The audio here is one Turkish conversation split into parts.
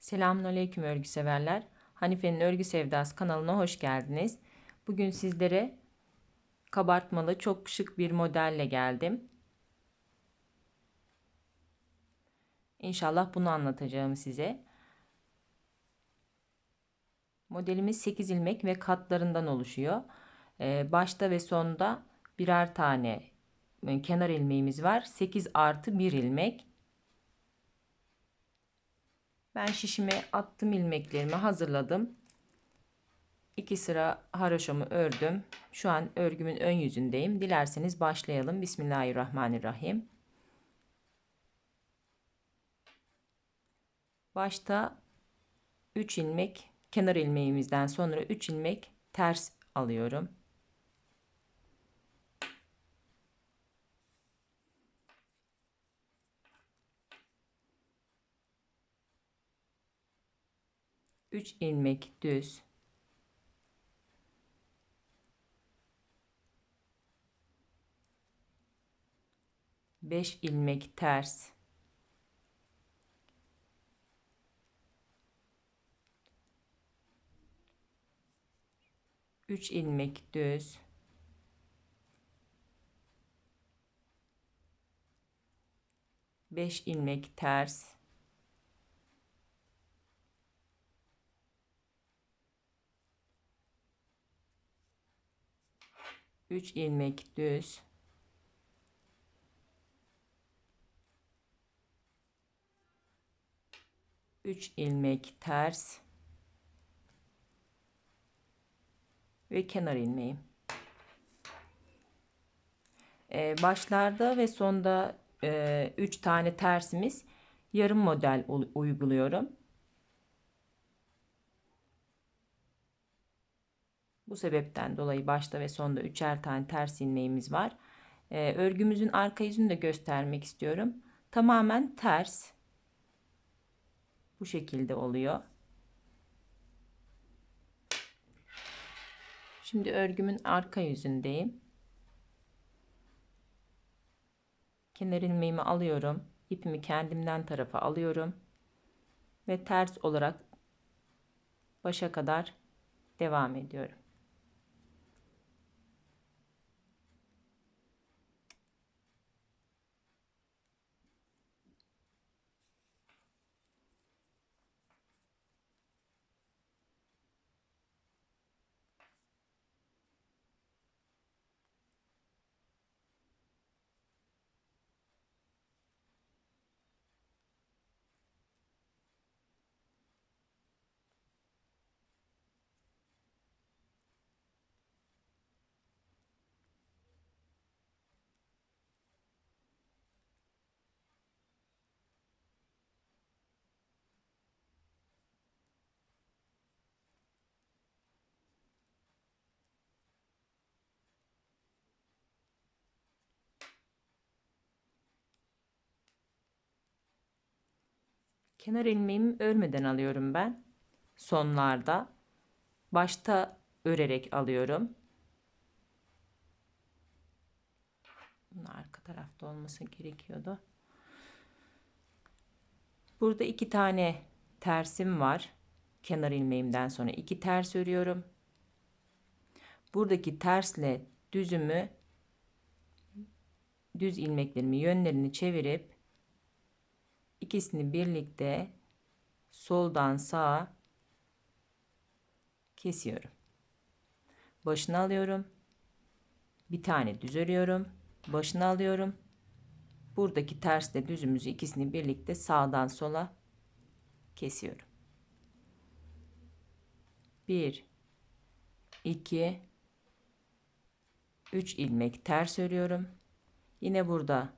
Selamünaleyküm örgü severler. Hanife'nin Örgü Sevdası kanalına hoş geldiniz. Bugün sizlere kabartmalı çok şık bir modelle geldim. İnşallah bunu anlatacağım size. Modelimiz 8 ilmek ve katlarından oluşuyor. Ee, başta ve sonda birer tane e, kenar ilmeğimiz var. 8 artı 1 ilmek. Ben şişime attım ilmeklerimi hazırladım. 2 sıra haroşamı ördüm. Şu an örgümün ön yüzündeyim. Dilerseniz başlayalım. Bismillahirrahmanirrahim. Başta 3 ilmek kenar ilmeğimizden sonra 3 ilmek ters alıyorum. Üç ilmek düz. Beş ilmek ters. 3 ilmek düz beş ilmek ters üç ilmek düz üç ilmek ters ve kenar ilmeğim. Ee, başlarda ve sonda 3 e, tane tersimiz yarım model uyguluyorum. Bu sebepten dolayı başta ve sonda üçer tane ters ilmeğimiz var. Ee, örgümüzün arka yüzünü de göstermek istiyorum. Tamamen ters. Bu şekilde oluyor. Şimdi örgümün arka yüzündeyim. Kenar ilmeğimi alıyorum. İpimi kendimden tarafa alıyorum. Ve ters olarak başa kadar devam ediyorum. Kenar ilmeğimi örmeden alıyorum ben. Sonlarda. Başta örerek alıyorum. Bunun arka tarafta olması gerekiyordu. Burada iki tane tersim var. Kenar ilmeğimden sonra iki ters örüyorum. Buradaki tersle düzümü düz ilmeklerimi yönlerini çevirip ikisini birlikte soldan sağa kesiyorum. Başını alıyorum. Bir tane düz örüyorum. Başını alıyorum. Buradaki tersle düzümüzü ikisini birlikte sağdan sola kesiyorum. 1 2 3 ilmek ters örüyorum. Yine burada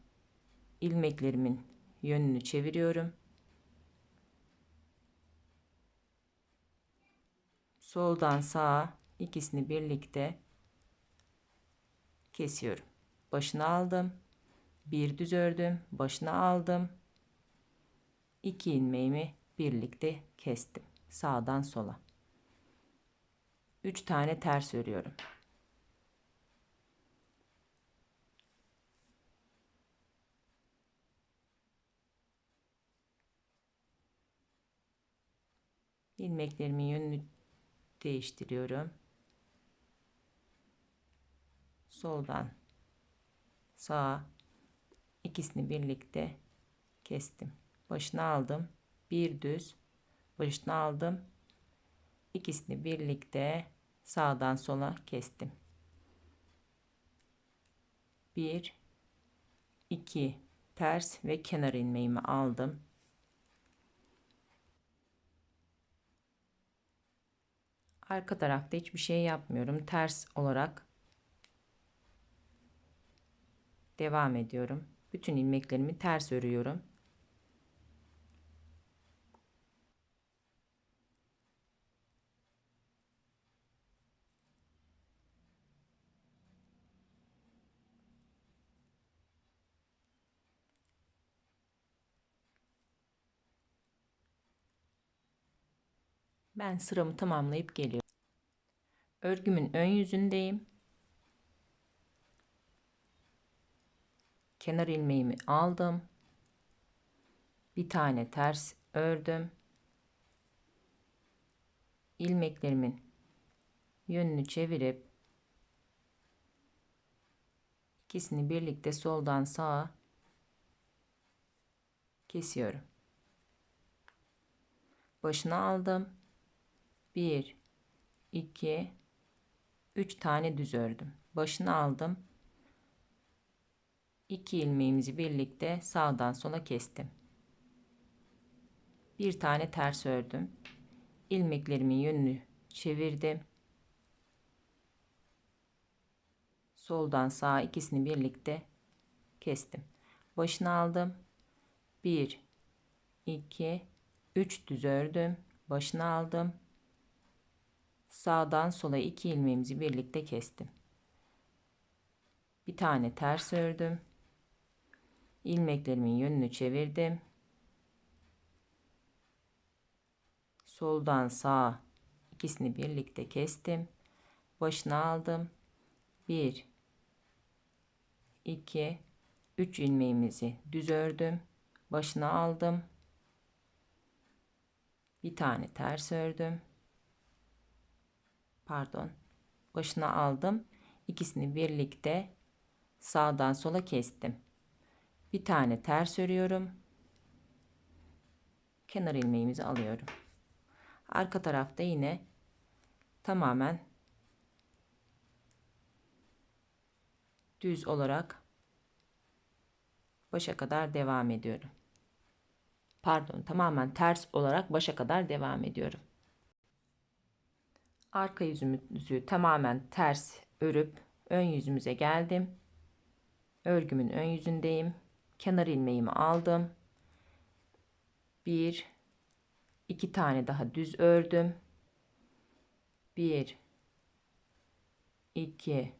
ilmeklerimin yönünü çeviriyorum. Soldan sağa ikisini birlikte kesiyorum. Başını aldım. Bir düz ördüm. Başını aldım. İki ilmeğimi birlikte kestim. Sağdan sola. Üç tane ters örüyorum. İlmeklerimin yönünü değiştiriyorum. Soldan sağa ikisini birlikte kestim. Başına aldım. Bir düz başına aldım. İkisini birlikte sağdan sola kestim. 1 2 ters ve kenar ilmeğimi aldım. Arka tarafta hiçbir şey yapmıyorum. Ters olarak devam ediyorum. Bütün ilmeklerimi ters örüyorum. Ben sıramı tamamlayıp geliyorum. Örgümün ön yüzündeyim. Kenar ilmeğimi aldım. Bir tane ters ördüm. ilmeklerimin yönünü çevirip ikisini birlikte soldan sağa kesiyorum. Başına aldım 1 2 3 tane düz ördüm. Başını aldım. 2 ilmeğimizi birlikte sağdan sola kestim. Bir tane ters ördüm. ilmeklerimin yönünü çevirdim. Soldan sağa ikisini birlikte kestim. Başını aldım. 1 2 3 düz ördüm. Başını aldım sağdan sola iki ilmeğimizi birlikte kestim. Bir tane ters ördüm. ilmeklerimin yönünü çevirdim. Soldan sağa ikisini birlikte kestim. Başına aldım. 1 2 3 ilmeğimizi düz ördüm. Başına aldım. Bir tane ters ördüm pardon. Başına aldım. İkisini birlikte sağdan sola kestim. Bir tane ters örüyorum kenar ilmeğimizi alıyorum. Arka tarafta yine tamamen düz olarak başa kadar devam ediyorum. Pardon tamamen ters olarak başa kadar devam ediyorum arka yüzümüzü tamamen ters örüp ön yüzümüze geldim. Örgümün ön yüzündeyim. Kenar ilmeğimi aldım. Bir, iki tane daha düz ördüm. Bir, iki,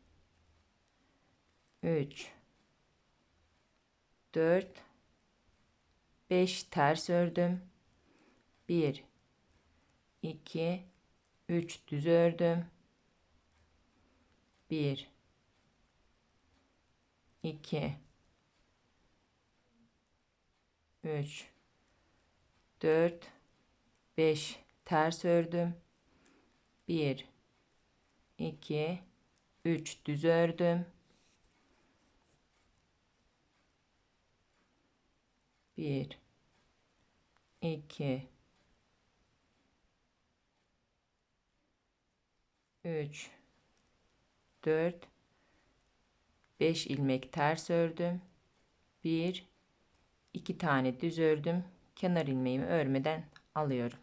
üç, dört, beş ters ördüm. Bir, iki, 3 düz ördüm. 1 2 3 4 5 ters ördüm. 1 2 3 düz ördüm. 1 2 3 4 5 ilmek ters ördüm. 1 2 tane düz ördüm. Kenar ilmeğimi örmeden alıyorum.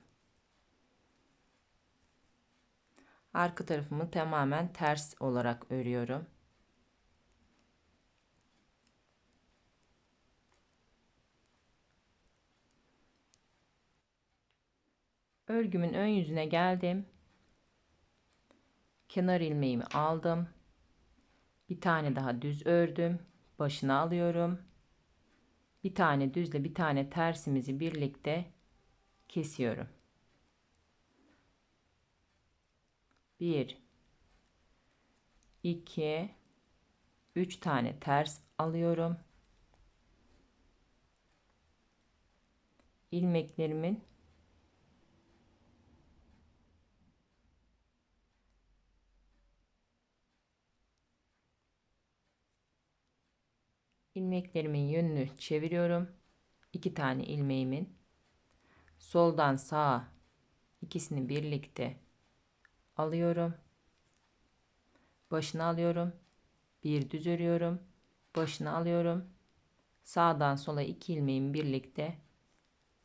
Arka tarafımı tamamen ters olarak örüyorum. Örgümün ön yüzüne geldim kenar ilmeğimi aldım. Bir tane daha düz ördüm. Başına alıyorum. Bir tane düzle bir tane tersimizi birlikte kesiyorum. 1 2 3 tane ters alıyorum. ilmeklerimin ilmeklerimin yönünü çeviriyorum. İki tane ilmeğimin soldan sağa ikisini birlikte alıyorum. Başına alıyorum. Bir düz örüyorum. Başına alıyorum. Sağdan sola iki ilmeğimi birlikte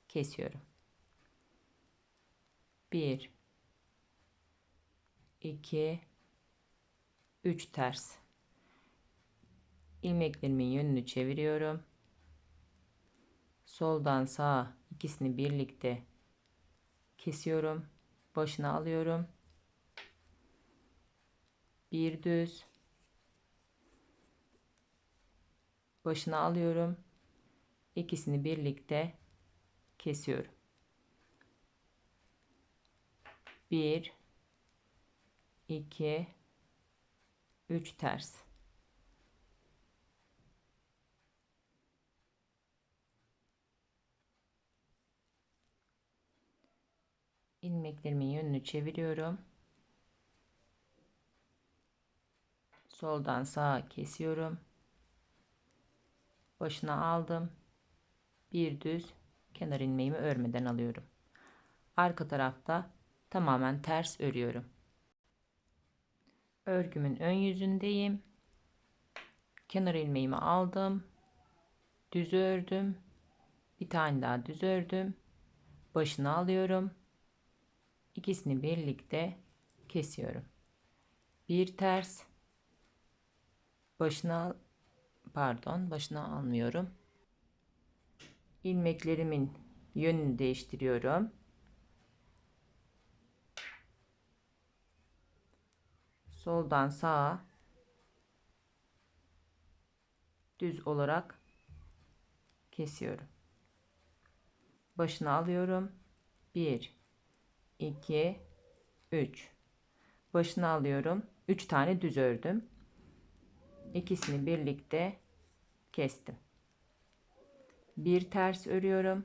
kesiyorum. 1 2 3 ters ilmeklerimin yönünü çeviriyorum. Soldan sağa ikisini birlikte kesiyorum. Başına alıyorum. Bir düz. Başına alıyorum. İkisini birlikte kesiyorum. 1 2 3 ters ilmeklerimin yönünü çeviriyorum soldan sağa kesiyorum başına aldım bir düz kenar ilmeğimi örmeden alıyorum arka tarafta tamamen ters örüyorum. Örgümün ön yüzündeyim. Kenar ilmeğimi aldım. Düz ördüm. Bir tane daha düz ördüm. Başını alıyorum. İkisini birlikte kesiyorum. Bir ters. Başına pardon, başına almıyorum. ilmeklerimin yönünü değiştiriyorum. soldan sağa düz olarak kesiyorum. Başına alıyorum. 1 2 3 Başına alıyorum. 3 tane düz ördüm. İkisini birlikte kestim. Bir ters örüyorum.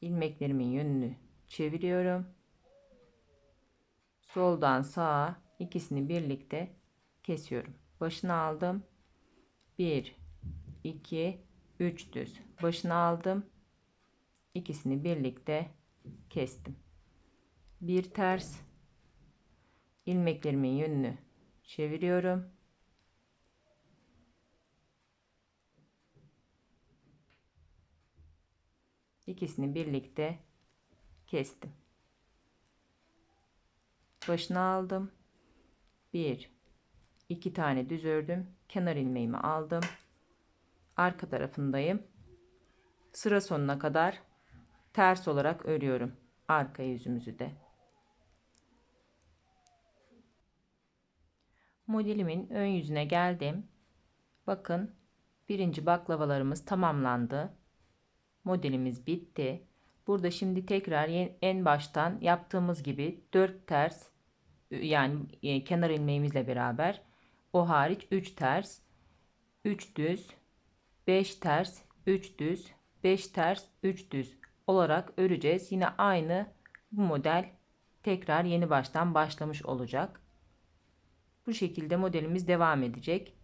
ilmeklerimin yönünü çeviriyorum soldan sağa ikisini birlikte kesiyorum. Başına aldım. 1 2 3 düz. Başına aldım. İkisini birlikte kestim. Bir ters ilmeklerimin yönünü çeviriyorum. İkisini birlikte kestim başına aldım. Bir, iki tane düz ördüm. Kenar ilmeğimi aldım. Arka tarafındayım. Sıra sonuna kadar ters olarak örüyorum. Arka yüzümüzü de. Modelimin ön yüzüne geldim. Bakın birinci baklavalarımız tamamlandı. Modelimiz bitti. Burada şimdi tekrar en baştan yaptığımız gibi 4 ters yani e, kenar ilmeğimizle beraber o hariç 3 ters 3 düz 5 ters 3 düz 5 ters 3 düz olarak öreceğiz. Yine aynı bu model tekrar yeni baştan başlamış olacak. Bu şekilde modelimiz devam edecek.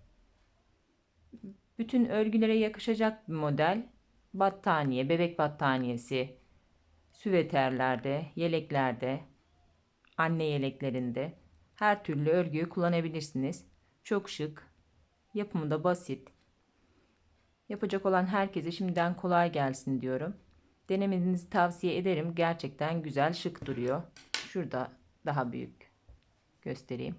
Bütün örgülere yakışacak bir model. Battaniye, bebek battaniyesi, süveterlerde, yeleklerde, anne yeleklerinde her türlü örgüyü kullanabilirsiniz. Çok şık, yapımı da basit. Yapacak olan herkese şimdiden kolay gelsin diyorum. Denemenizi tavsiye ederim. Gerçekten güzel, şık duruyor. Şurada daha büyük göstereyim.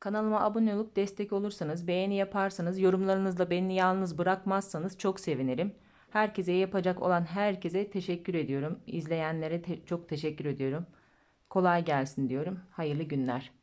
Kanalıma abone olup destek olursanız, beğeni yaparsanız, yorumlarınızla beni yalnız bırakmazsanız çok sevinirim. Herkese yapacak olan herkese teşekkür ediyorum. İzleyenlere te çok teşekkür ediyorum. Kolay gelsin diyorum. Hayırlı günler.